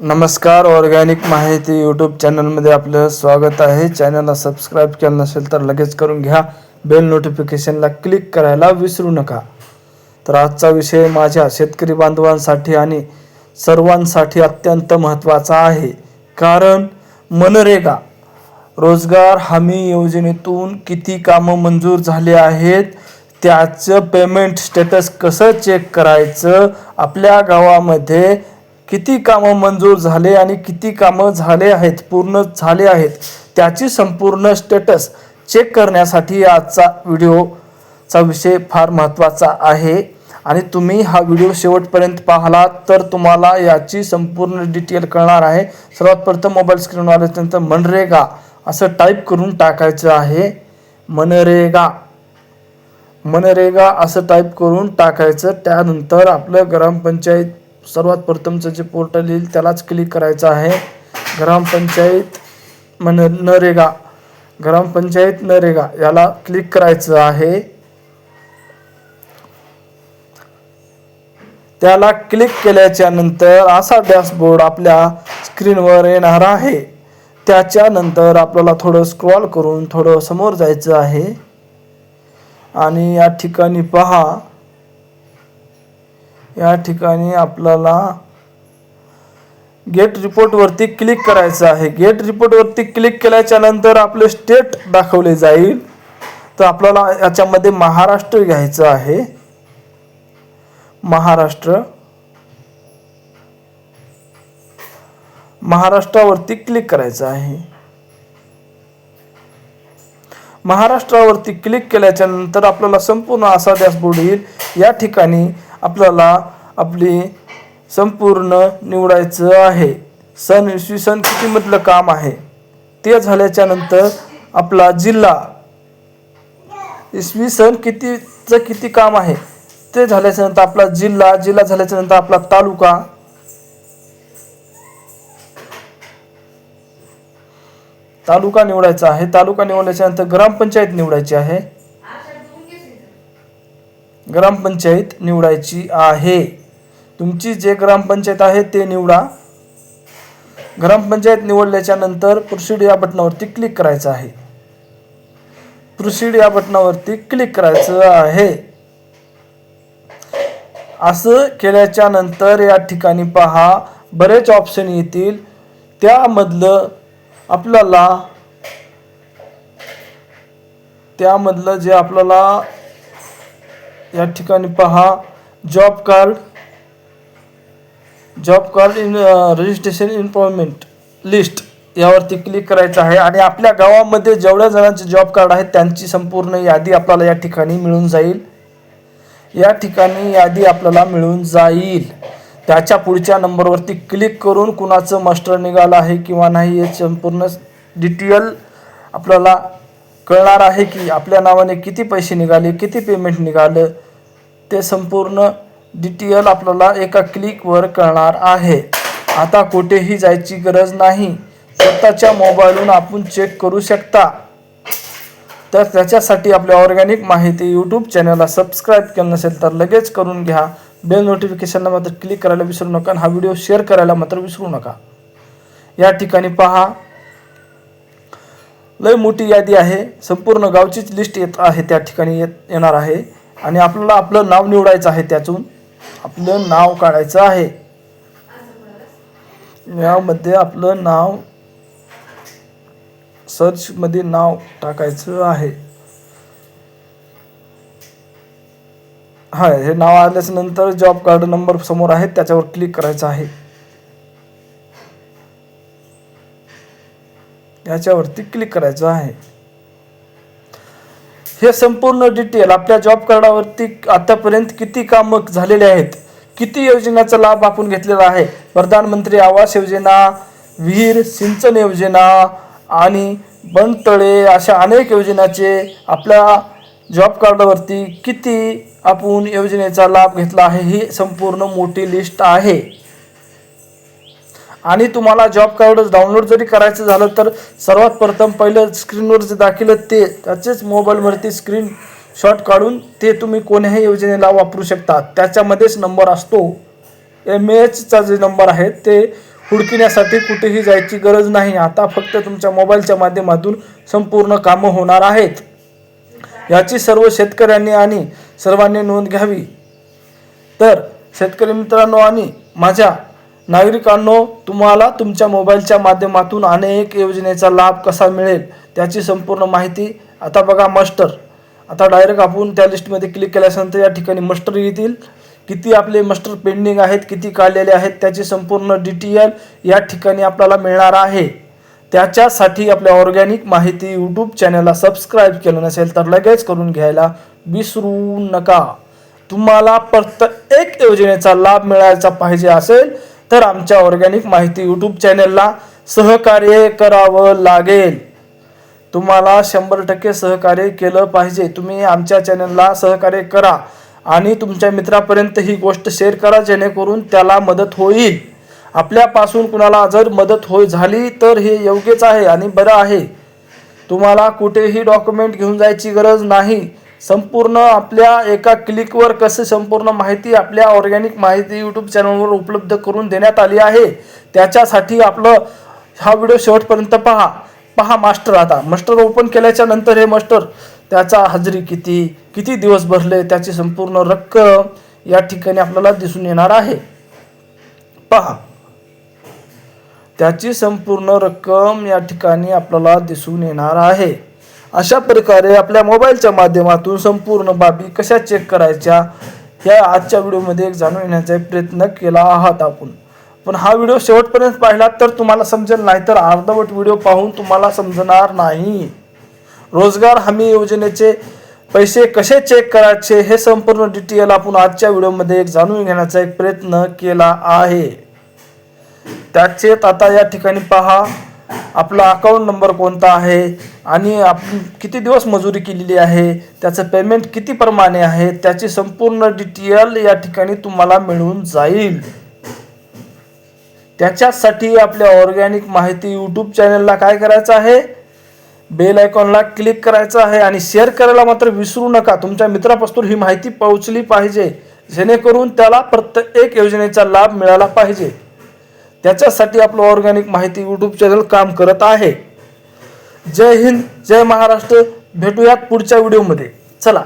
नमस्कार ऑर्गॅनिक माहिती यूट्यूब चॅनलमध्ये आपलं स्वागत आहे. चॅनलला सबस्क्राईब केलं नसेल तर लगेच करून घ्या. बेल नोटिफिकेशनला क्लिक करायला विसरू नका. तर आजचा विषय माझ्या शेतकरी बांधवांसाठी आणि सर्वांसाठी अत्यंत महत्त्वाचा आहे. कारण मनरेगा रोजगार हमी योजनेतून किती कामं मंजूर झाले आहेत त्याचं पेमेंट स्टेटस कसं चेक करायचं आपल्या गावामध्ये किती कामं मंजूर झाले आणि किती कामं झाले आहेत पूर्ण झाले आहेत त्याची संपूर्ण स्टेटस चेक करण्यासाठी आजचा व्हिडिओचा विषय फार महत्त्वाचा आहे. आणि तुम्ही हा व्हिडिओ शेवटपर्यंत पाहिलात तर तुम्हाला याची संपूर्ण डिटेल कळणार आहे. सर्वात प्रथम मोबाईल स्क्रीनवर आल्यानंतर मनरेगा असं टाईप करून टाकायचं आहे. मनरेगा. मनरेगा असं टाईप करून टाकायचं. त्यानंतर आपलं ग्रामपंचायत सर्वात प्रथमचं जे पोर्टल येईल त्यालाच क्लिक करायचं आहे. ग्रामपंचायत म्हण नरेगा. ग्रामपंचायत नरेगा याला क्लिक करायचं आहे. त्याला क्लिक केल्याच्यानंतर असा डॅशबोर्ड आपल्या स्क्रीनवर येणार आहे. त्याच्यानंतर आपल्याला थोडं स्क्रॉल करून थोडं समोर जायचं आहे. आणि या ठिकाणी पहा. या ठिकाणी आपल्याला गेट रिपोर्टवरती क्लिक करायचं आहे. गेट रिपोर्टवरती क्लिक केल्याच्यानंतर आपले स्टेट दाखवले जाईल. तर आपल्याला याच्यामध्ये महाराष्ट्र घ्यायचं आहे. महाराष्ट्र. महाराष्ट्रावरती क्लिक करायचं आहे. महाराष्ट्रावरती क्लिक केल्याच्यानंतर आपल्याला संपूर्ण असा डॅशबोर्ड येईल. या ठिकाणी आपल्याला आपली संपूर्ण निवडायचं आहे. सन इसवी सन कितीमधलं काम आहे? ते झाल्याच्यानंतर आपला जिल्हा. इसवी सन कितीचं किती काम आहे? ते झाल्याच्यानंतर आपला जिल्हा जिल्हा झाल्याच्यानंतर आपला तालुका. तालुका निवडायचा आहे. तालुका निवडल्याच्या नंतर ग्रामपंचायत निवडायची आहे. ग्रामपंचायत निवडायची आहे. तुमची जे ग्रामपंचायत आहे ते निवडा. ग्रामपंचायत निवडल्याच्या नंतर प्रोसिड या बटनावरती क्लिक करायचं आहे. प्रोसिड या बटनावरती क्लिक करायचं आहे. असं केल्याच्यानंतर या ठिकाणी पहा बरेच ऑप्शन येतील. त्यामधलं आपल्याला त्यामधलं जे आपल्याला या ठिकाणी पहा job card job card in registration information list यावरती क्लिक करायचं आहे. आणि आपल्या गावामध्ये जेवढ्या जणांचे जॉब कार्ड आहेत त्यांची संपूर्ण यादी आपल्याला या ठिकाणी मिळून जाईल. या ठिकाणी यादी आपल्याला मिळून जाईल. त्याच्या पुढच्या नंबरवरती क्लिक करून कुणाचं मास्टर निघालं आहे किंवा नाही हे संपूर्ण डिटेल आपल्याला कळणार आहे की आपल्या नावाने किती पैसे निघाले किती पेमेंट निघालं ते संपूर्ण डिटेल आपल्याला एका क्लिकवर कळणार आहे. आता कुठेही जायची गरज नाही. स्वतःच्या मोबाईलवरून आपण चेक करू शकता. तर त्याच्यासाठी आपल्या ऑर्गॅनिक माहिती यूट्यूब चॅनलला सबस्क्राईब केलं नसेल तर लगेच करून घ्या. बेल नोटिफिकेशनला मात्र क्लिक करायला विसरू नका आणि हा व्हिडिओ शेअर करायला मात्र विसरू नका. या ठिकाणी पहा. लय मोठी यादी आहे. संपूर्ण गावचीच लिस्ट येत आहे त्या ठिकाणी येत येणार आहे. आणि आपल्याला आपलं नाव निवडायचं आहे त्यातून. आपलं नाव काढायचं आहे. यामध्ये आपलं नाव सर्चमध्ये नाव टाकायचं आहे. हा हे नाव आल्याच्यानंतर जॉब कार्ड नंबर समोर आहे त्याच्यावर क्लिक करायचं आहे. याच्यावरती क्लिक करायचं आहे. हे संपूर्ण डिटेल आपल्या जॉब कार्डावरती आतापर्यंत किती कामं झालेले आहेत किती योजनाचा लाभ आपण घेतलेला आहे? प्रधानमंत्री आवास योजना विहीर सिंचन योजना आणि बनतळे अशा अनेक योजनाचे आपल्या जॉब कार्डावरती किती आपण योजनेचा लाभ घेतला आहे ही संपूर्ण मोठी लिस्ट आहे. आणि तुम्हाला जॉब कार्ड डाउनलोड जरी करायचं झालं तर सर्वात प्रथम पहिलं स्क्रीनवर जे दाखवलं ते त्याचेच मोबाईलवरती स्क्रीन शॉट काढून ते तुम्ही कोण्याही योजनेला वापरू शकता. त्याच्यामध्येच नंबर असतो. एम एचचा जे नंबर आहे ते हुडकिण्यासाठी कुठेही जायची गरज नाही. आता फक्त तुमच्या मोबाईलच्या माध्यमातून संपूर्ण कामं होणार आहेत. याची सर्व शेतकऱ्यांनी आणि सर्वांनी नोंद घ्यावी. तर शेतकरी मित्रांनो आणि माझ्या नागरिकांनो तुम्हाला तुमच्या मोबाईलच्या माध्यमातून अनेक योजनेचा लाभ कसा मिळेल त्याची संपूर्ण माहिती आता बघा मास्टर. आता डायरेक्ट आपण त्या लिस्टमध्ये क्लिक केल्यानंतर या ठिकाणी मस्टर येतील. किती आपले मस्टर पेंडिंग आहेत किती काढलेले आहेत त्याची संपूर्ण डिटेल या ठिकाणी आपल्याला मिळणार आहे. त्याच्यासाठी आपल्या ऑर्गॅनिक माहिती यूट्यूब चॅनलला सबस्क्राईब केलं नसेल तर लगेच करून घ्यायला विसरू नका. तुम्हाला प्रत्येक योजनेचा लाभ मिळायचा पाहिजे असेल तर आमच्या ऑर्गॅनिक माहिती यूट्यूब चॅनलला सहकार्य करावं लागेल. तुम्हाला शंभर टक्के सहकार्य केलं पाहिजे. तुम्ही आमच्या चॅनलला सहकार्य करा आणि तुमच्या मित्रापर्यंत ही गोष्ट शेअर करा जेणेकरून त्याला मदत होईल. आपल्यापासून कुणाला जर मदत होय झाली तर हे योग्यच आहे आणि बरं आहे. तुम्हाला कुठेही डॉक्युमेंट घेऊन जायची गरज नाही. संपूर्ण आपल्या एका क्लिकवर कसं संपूर्ण माहिती आपल्या ऑर्गॅनिक माहिती यूट्यूब चॅनलवर उपलब्ध करून देण्यात आली आहे त्याच्यासाठी आपलं हा व्हिडिओ शेवटपर्यंत पहा. पहा मास्टर आता. मास्टर ओपन केल्याच्यानंतर हे मास्टर त्याचा हजेरी किती किती दिवस भरले त्याची संपूर्ण रक्कम या ठिकाणी आपल्याला दिसून येणार आहे. पहा. त्याची संपूर्ण रक्कम या ठिकाणी आपल्याला दिसून येणार आहे. अशा प्रकारे आपल्या मोबाईलच्या माध्यमातून संपूर्ण बाबी कशा चेक करायच्या या आजच्या व्हिडिओमध्ये एक जाणून घेण्याचा प्रयत्न केला आहात आपण. पण हा व्हिडिओ शेवटपर्यंत पाहिला तर तुम्हाला समजेल नाही तर अर्धवट व्हिडिओ पाहून तुम्हाला समजणार नाही. रोजगार हमी योजनेचे पैसे कसे चेक करायचे हे संपूर्ण डिटेल आपण आजच्या व्हिडिओमध्ये एक जाणून घेण्याचा एक प्रयत्न केला आहे. त्याचेत आता या ठिकाणी पहा. आपला अकाउंट नंबर कोणता आहे? आणि आप किती दिवस मजुरी केलेली आहे? त्याचं पेमेंट किती प्रमाणे आहे? त्याची संपूर्ण डिटेल या ठिकाणी तुम्हाला मिळून जाईल. त्याच्यासाठी आपल्या ऑर्गॅनिक माहिती यूट्यूब चॅनलला काय करायचं आहे? बेल आयकॉनला क्लिक करायचं आहे आणि शेअर करायला मात्र विसरू नका. तुमच्या मित्रापासून ही माहिती पोहोचली पाहिजे. जेणेकरून त्याला प्रत्येक योजनेचा लाभ मिळाला पाहिजे. त्याच्यासाठी आपलं ऑर्गॅनिक माहिती यूट्यूब चॅनल काम करत आहे. जय हिंद जय महाराष्ट्र. भेटूयात पुढच्या व्हिडिओमध्ये चला.